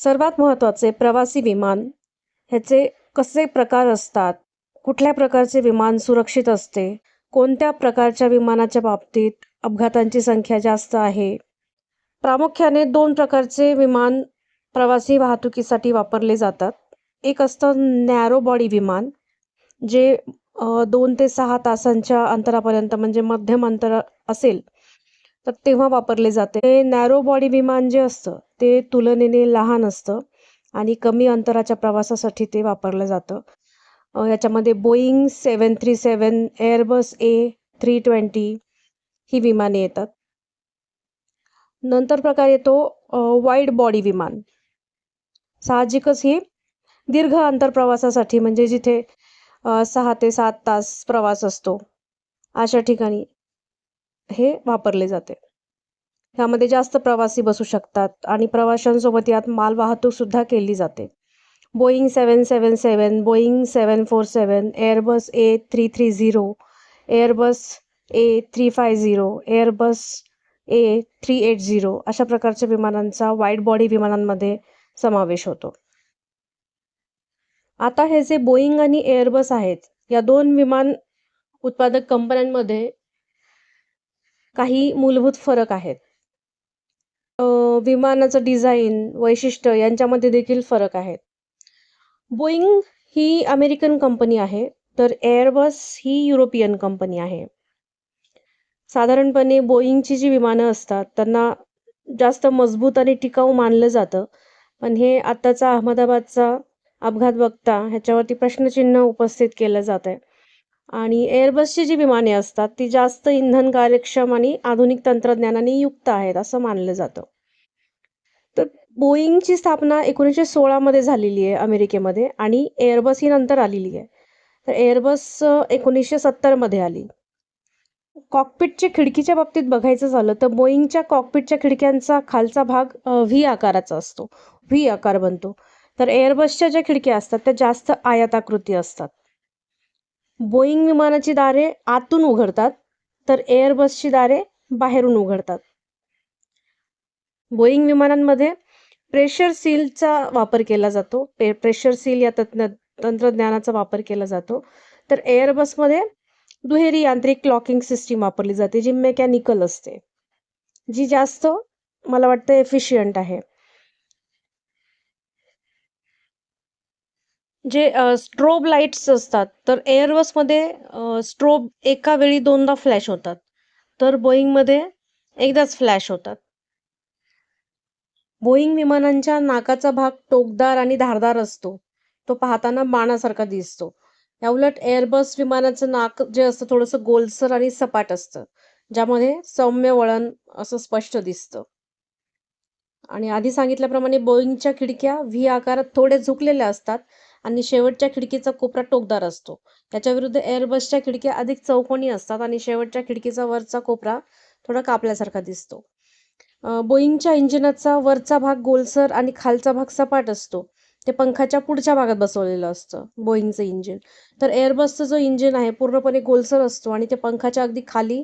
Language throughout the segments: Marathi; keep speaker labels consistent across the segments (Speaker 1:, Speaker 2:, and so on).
Speaker 1: सर्वात महत्त्वाचे प्रवासी विमान ह्याचे कसे प्रकार असतात? कुठल्या प्रकारचे विमान सुरक्षित असते? कोणत्या प्रकारच्या विमानाच्या बाबतीत अपघातांची संख्या जास्त आहे? प्रामुख्याने दोन प्रकारचे विमान प्रवासी वाहतुकीसाठी वापरले जातात. एक असतं नॅरो बॉडी विमान जे दोन ते सहा तासांच्या अंतरापर्यंत म्हणजे मध्यम अंतर असेल तर तेव्हा वापरले जाते. हे नॅरो बॉडी विमान जे असतं ते तुलनेने लहान असतं आणि कमी अंतराच्या प्रवासासाठी ते वापरलं जातं. याच्यामध्ये Boeing seven three seven Airbus A three twenty ही विमाने येतात. नंतर प्रकार येतो वाईड बॉडी विमान. साहजिकच ही दीर्घ अंतर प्रवासासाठी म्हणजे जिथे सहा ते सात तास प्रवास असतो अशा ठिकाणी हे वापरले जाते. ह्यामध्ये जास्त प्रवासी बसू शकतात आणि प्रवाशांसोबत यात मालवाहतूक सुद्धा केली जाते. Boeing seven seven seven Boeing seven four seven Airbus A three three zero Airbus A three five zero Airbus A three eight zero अशा प्रकारच्या विमानांचा वाईड बॉडी विमानांमध्ये समावेश होतो. आता हे जे बोईंग आणि एअरबस आहेत या दोन विमान उत्पादक कंपन्यांमध्ये काही मूलभूत फरक आहेत. विमानाचं डिझाईन वैशिष्ट्य यांच्यामध्ये देखील फरक आहेत बोईंग ही अमेरिकन कंपनी आहे तर एअरबस ही युरोपियन कंपनी आहे. साधारणपणे बोईंगची जी विमानं असतात त्यांना जास्त मजबूत आणि टिकाऊ मानलं जातं. पण हे आत्ताचा अहमदाबादचा अपघात बघता ह्याच्यावरती प्रश्नचिन्ह उपस्थित केलं जात आहे आणि एअरबसची जी विमाने असतात ती जास्त इंधन कार्यक्षम आणि आधुनिक तंत्रज्ञानाने युक्त आहेत असं मानलं जातं. तर बोईंगची स्थापना एकोणीसशे सोळामध्ये झालेली आहे अमेरिकेमध्ये आणि एअरबस ही नंतर आलेली आहे. तर एअरबस एकोणीसशे सत्तरमध्ये आली. कॉकपिटच्या खिडकीच्या बाबतीत बघायचं झालं तर बोईंगच्या कॉकपिटच्या खिडक्यांचा खालचा भाग व्ही आकाराचा असतो. व्ही आकार बनतो. तर एअरबसच्या ज्या खिडक्या असतात त्या जास्त आयताकृती असतात. बोईंग विमानाची दारे आतून उघडतात तर एअरबसची दारे बाहेरून उघडतात. बोईंग विमानांमध्ये प्रेशर सीलचा वापर केला जातो पे प्रेशर सील या तज्ञ तंत्रज्ञानाचा वापर केला जातो. तर एअरबसमध्ये दुहेरी यांत्रिक क्लॉकिंग सिस्टीम वापरली जाते जी मेकॅनिकल असते जी जास्त मला वाटतं एफिशियंट आहे. जे स्ट्रोब लाईट्स असतात तर एअरबसमध्ये स्ट्रोब एका वेळी दोनदा फ्लॅश होतात. तर बोईंगमध्ये एकदाच फ्लॅश होतात. बोईंग विमानांच्या नाकाचा भाग टोकदार आणि धारदार असतो. तो पाहताना बाणासारखा दिसतो. याउलट एअरबस विमानाचं नाक जे असतं थोडंसं गोलसर आणि सपाट असतं ज्यामध्ये सौम्य वळण असं स्पष्ट दिसतं. आणि आधी सांगितल्याप्रमाणे बोईंगच्या खिडक्या व्ही आकारात थोडे झुकलेल्या असतात आणि शेवटच्या खिडकीचा कोपरा टोकदार असतो. त्याच्या विरुद्ध एअरबसच्या खिडक्या अधिक चौकोनी असतात आणि शेवटच्या खिडकीचा वरचा कोपरा थोडा कापल्यासारखा दिसतो. बोईंगच्या इंजिनाचा वरचा भाग गोलसर आणि खालचा भाग सपाट असतो. ते पंखाच्या पुढच्या भागात बसवलेलं असतं बोईंगचं इंजिन. तर एअरबसचं जो इंजिन आहे पूर्णपणे गोलसर असतो आणि ते पंखाच्या अगदी खाली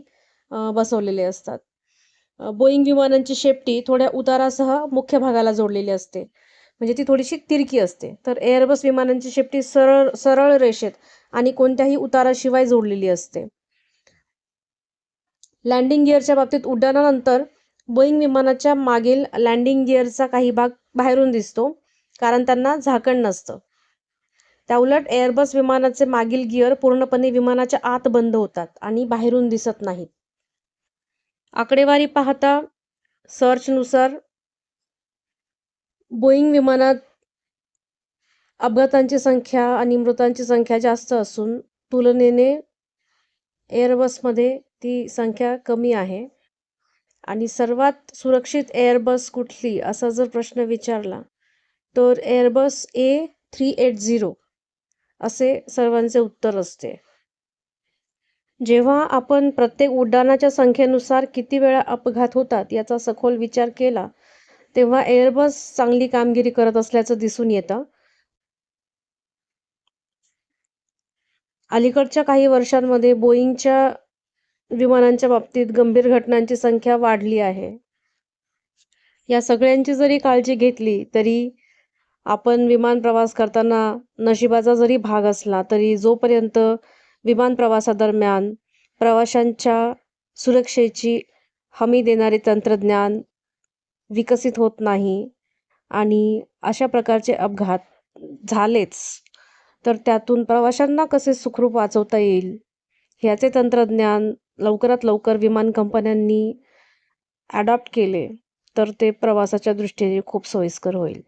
Speaker 1: बसवलेले असतात. बोईंग विमानांची शेपटी थोड्या उतारासह मुख्य भागाला जोडलेली असते. म्हणजे ती थोडीशी तिरकी असते. तर एअरबस विमानांची शेपटी सरळ सरळ रेषेत आणि कोणत्याही उताराशिवाय जोडलेली असते. लँडिंग गिअरच्या बाबतीत उड्डाणानंतर बोईंग विमानाच्या मागील लँडिंग गिअरचा काही भाग बाहेरून दिसतो कारण त्यांना झाकण नसतं. त्याउलट एअरबस विमानाचे मागील गिअर पूर्णपणे विमानाच्या आत बंद होतात आणि बाहेरून दिसत नाहीत. आकडेवारी पाहता सर्चनुसार बोईंग विमानात अपघातांची संख्या आणि मृतांची संख्या जास्त असून तुलनेने एअरबसमध्ये ती संख्या कमी आहे. आणि सर्वात सुरक्षित एअरबस कुठली? असा जर प्रश्न विचारला तर Airbus A three eight zero असे सर्वांचे उत्तर असते. जेव्हा आपण प्रत्येक उड्डाणाच्या संख्येनुसार किती वेळा अपघात होतात याचा सखोल विचार केला तेव्हा एअरबस चांगली कामगिरी करत असल्याचं दिसून येतं. अलीकडच्या काही वर्षांमध्ये बोईंगच्या विमानांच्या बाबतीत गंभीर घटनांची संख्या वाढली आहे. या सगळ्यांची जरी काळजी घेतली तरी आपण विमान प्रवास करताना नशिबाचा जरी भाग असला तरी जोपर्यंत विमान प्रवासादरम्यान प्रवाशांच्या सुरक्षेची हमी देणारे तंत्रज्ञान विकसित होत नाही आणि अशा प्रकारचे अपघात झालेच. तर त्यातून प्रवाशांना कसे सुखरूप वाचवता येईल? ह्याचे तंत्रज्ञान लवकरात लवकर विमान कंपन्यांनी ॲडॉप्ट केले तर ते प्रवासाच्या दृष्टीने खूप सोयीस्कर होईल.